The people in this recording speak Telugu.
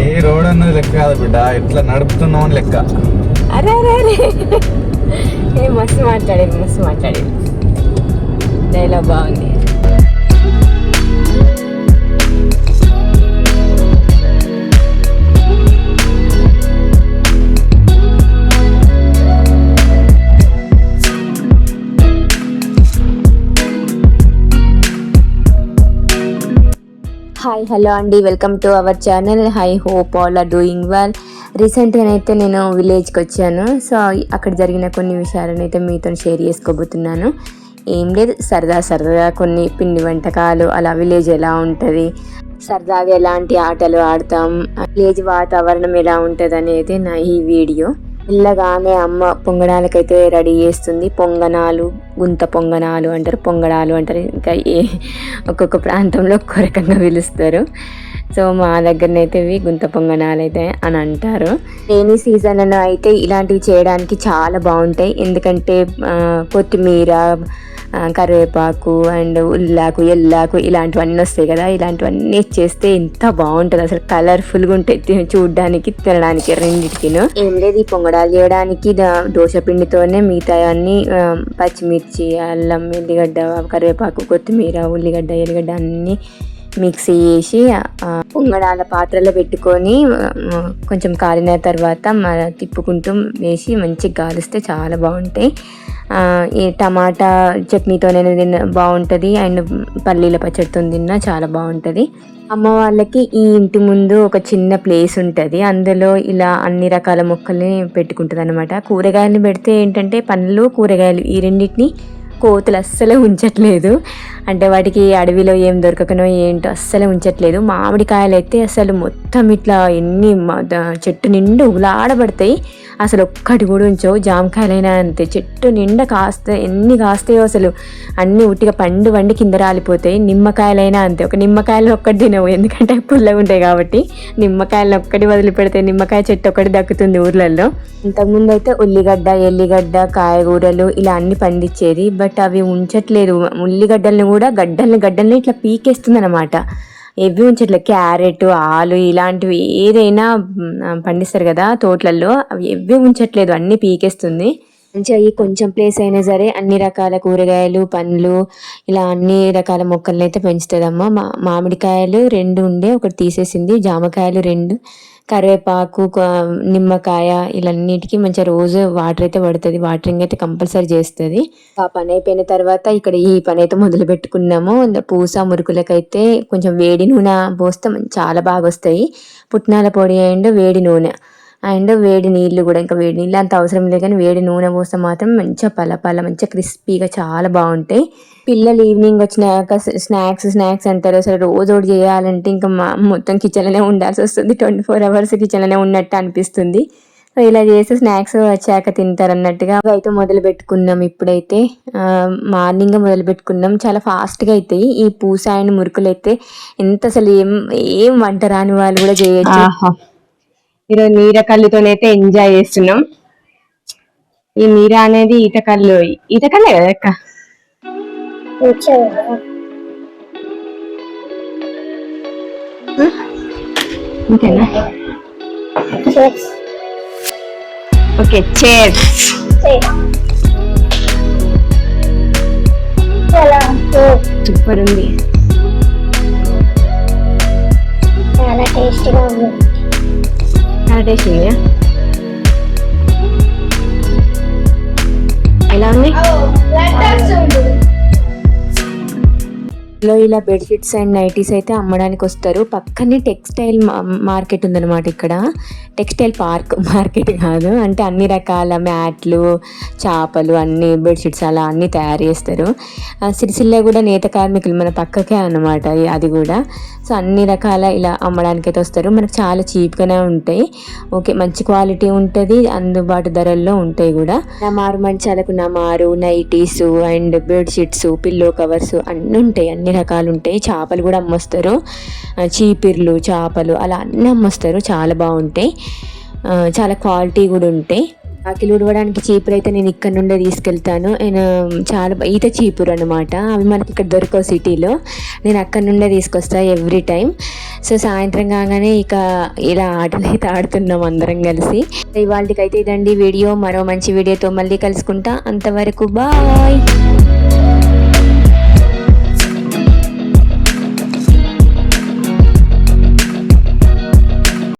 ఏ రోడ్ అన్నది లెక్క కాదు బిడ్డ. ఎట్లా నడుపుతున్నావు అని లెక్క. అరే అరే అరే. ఏ మస్తు మాట్లాడేది మస్తు మాట్లాడేది. డైలాగ్ బాగుంది. హలో అండి welcome to our channel. I hope all are doing well. రీసెంట్గా అయితే నేను విలేజ్కి వచ్చాను. సో అక్కడ జరిగిన కొన్ని విషయాలను అయితే మీతో షేర్ చేసుకోబోతున్నాను. ఏం లేదు సరదా సరదా కొన్ని పిండి వంటకాలు అలా విలేజ్ ఎలా ఉంటుంది సరదాగా ఎలాంటి ఆటలు ఆడతాం విలేజ్ వాతావరణం ఎలా ఉంటుంది అనేది నా ఈ వీడియో. ఇల్లగానే అమ్మ పొంగడాలకైతే రెడీ చేస్తుంది. పొంగనాలు గుంత పొంగనాలు అంటారు. పొంగడాలు అంటారు. ఇంకా ఏ ఒక్కొక్క ప్రాంతంలో ఒక్కో రకంగా పిలుస్తారు. సో మా దగ్గరనైతే ఇవి గుంత పొంగనాలు అయితే అని అంటారు. రైనీ సీజన్లో అయితే ఇలాంటివి చేయడానికి చాలా బాగుంటాయి. ఎందుకంటే కొత్తిమీర కరివేపాకు అండ్ ఉల్లాకు ఎల్లాకు ఇలాంటివన్నీ వస్తాయి కదా. ఇలాంటివన్నీ చేస్తే ఎంత బాగుంటుంది. అసలు కలర్ఫుల్గా ఉంటాయి. చూడడానికి తినడానికి రెండింటికిను. ఏం లేదు ఈ పొంగడాలు చేయడానికి దోశ పిండితోనే మిగతా అన్ని పచ్చిమిర్చి అల్లం ఎల్లిగడ్డ కరివేపాకు కొత్తిమీర ఉల్లిగడ్డ ఎల్లిగడ్డ అన్నీ మిక్సీ చేసి ఆ పొంగడాల పాత్రలో పెట్టుకొని కొంచెం కాలిన తర్వాత తిప్పుకుంటూ వేసి మంచిగా గాలిస్తే చాలా బాగుంటాయి. ఈ టమాటా చట్నీతోనే తిన్న బాగుంటుంది. అండ్ పల్లీల పచ్చడితో తిన్నా చాలా బాగుంటుంది. అమ్మ వాళ్ళకి ఈ ఇంటి ముందు ఒక చిన్న ప్లేస్ ఉంటుంది. అందులో ఇలా అన్ని రకాల మొక్కల్ని పెట్టుకుంటుంది అనమాట కూరగాయలు పెడితే ఏంటంటే పండ్లు కూరగాయలు ఈ రెండింటిని కోతులు అస్సలే ఉంచట్లేదు. అంటే వాటికి అడవిలో ఏం దొరకకనో ఏంటో అస్సలే ఉంచట్లేదు. మామిడికాయలు అయితే అసలు మొత్తం ఇట్లా ఎన్ని మ- ద- చెట్టు నిండు ఉలాడబడతాయి. అసలు ఒక్కటి కూడా ఉంచవు జామకాయలైనా అంతే. చెట్టు నిండా కాస్త ఎన్ని కాస్తాయో అసలు. అన్ని ఉట్టిగా పండు వండి కింద రాలిపోతాయి. నిమ్మకాయలైనా అంతే. ఒక నిమ్మకాయలు ఒక్కటి తినవు. ఎందుకంటే పుల్లగా ఉంటాయి కాబట్టి. నిమ్మకాయలు ఒక్కటి వదిలిపెడితే నిమ్మకాయ చెట్టు ఒకటి దక్కుతుంది ఊర్లలో ఇంతకుముందు అయితే ఉల్లిగడ్డ ఎల్లిగడ్డ కాయగూరలు ఇలా అన్ని పండించేది బట్ అవి ఉంచట్లేదు. ఉల్లిగడ్డల్ని కూడా గడ్డల్ని గడ్డల్ని ఇట్లా పీకేస్తుంది అనమాట ఎవ్వి ఉంచట్లేదు క్యారెట్ ఆలు ఇలాంటివి ఏదైనా పండిస్తారు కదా తోటలలో అవి ఎవ్వి ఉంచట్లేదు అన్ని పీకేస్తుంది. మంచిగా ఈ కొంచెం ప్లేస్ అయినా సరే అన్ని రకాల కూరగాయలు పండ్లు ఇలా అన్ని రకాల మొక్కలను అయితే పెంచుతుందమ్మా. మా మామిడికాయలు రెండు ఉండే ఒకటి తీసేసింది. జామకాయలు రెండు. కరివేపాకు నిమ్మకాయ ఇలాన్నిటికీ మంచిగా రోజు వాటర్ అయితే పడుతుంది. వాటరింగ్ అయితే కంపల్సరీ చేస్తుంది. ఆ పని అయిపోయిన తర్వాత ఇక్కడ ఈ పని అయితే మొదలు పెట్టుకున్నాము. పూస మురుకులకైతే కొంచెం వేడి నూనె పోస్తే చాలా బాగా వస్తాయి. పుట్నాల పొడి అండ్ వేడి నూనె. అండ్ వేడి నీళ్ళు కూడా ఇంకా వేడి నీళ్ళు అంత అవసరం లేదు కానీ వేడి నూనె పోస్తే మాత్రం మంచిగా పల పల మంచిగా క్రిస్పీగా చాలా బాగుంటాయి. పిల్లలు ఈవినింగ్ వచ్చినాక స్నాక్స్ స్నాక్స్ అంటారు. అసలు రోజు ఒకటి చేయాలంటే ఇంకా మా మొత్తం కిచెన్లోనే ఉండాల్సి వస్తుంది. ట్వంటీ ఫోర్ అవర్స్ కిచెన్లోనే ఉన్నట్టు అనిపిస్తుంది. ఇలా చేసి స్నాక్స్ వచ్చాక తింటారు అన్నట్టుగా. అవి అయితే మొదలు పెట్టుకున్నాం ఇప్పుడైతే. మార్నింగ్ మొదలు పెట్టుకున్నాం. చాలా ఫాస్ట్గా అవుతాయి ఈ పూస అండ్ మురుకులు అయితే ఎంత అసలు ఏం ఏం వంట రాని వాళ్ళు కూడా చేయొచ్చు. ఈరోజు నీర కళ్ళుతోనైతే ఎంజాయ్ చేస్తున్నాం. ఈ నీర అనేది ఈత కళ్ళు ఈత కళ్ళే కదా అక్క ఓకే సూపర్ ఉంది. చాలా టేస్టీగా ఉంది. చాలా టేస్ట్ ఉంది ఎలా ఉంది లో ఇలా బెడ్షీట్స్ అండ్ నైటీస్ అయితే అమ్మడానికి వస్తారు. పక్కనే టెక్స్టైల్ మార్కెట్ ఉందన్నమాట ఇక్కడ. టెక్స్టైల్ పార్క్ మార్కెట్ కాదు. అంటే అన్ని రకాల మ్యాట్లు చేపలు అన్ని బెడ్షీట్స్ అలా అన్నీ తయారు చేస్తారు. ఆ, సిరిసిల్ల కూడా నేత కార్మికులు మన పక్కకే అన్నమాట. అది కూడా. సో అన్ని రకాల ఇలా అమ్మడానికి అయితే వస్తారు. మనకు చాలా చీప్గానే ఉంటాయి. ఓకే మంచి క్వాలిటీ ఉంటుంది. అందుబాటు ధరల్లో ఉంటాయి కూడా. నమారు మంచాలకు నమారు nighties and bedsheets pillow covers అన్నీ ఉంటాయి. అన్ని అన్ని రకాలు ఉంటాయి చేపలు కూడా అమ్మొస్తారు. చీపిర్లు చేపలు అలా అన్నీ అమ్మొస్తారు. చాలా బాగుంటాయి. చాలా క్వాలిటీ కూడా ఉంటాయి. ఆకిలు ఉడవడానికి చీపురు అయితే నేను ఇక్కడ నుండే తీసుకెళ్తాను. నేను చాలా ఈత చీపురు అనమాట అవి మనకి ఇక్కడ దొరకవు సిటీలో. నేను అక్కడ నుండే తీసుకొస్తా ఎవ్రీ టైం సో సాయంత్రం కాగానే ఇక ఇలా ఆటలు అయితే ఆడుతున్నాం అందరం కలిసి. ఇవాళకైతే ఇదండి వీడియో. మరో మంచి వీడియోతో మళ్ళీ కలుసుకుంటా. అంతవరకు బాయ్!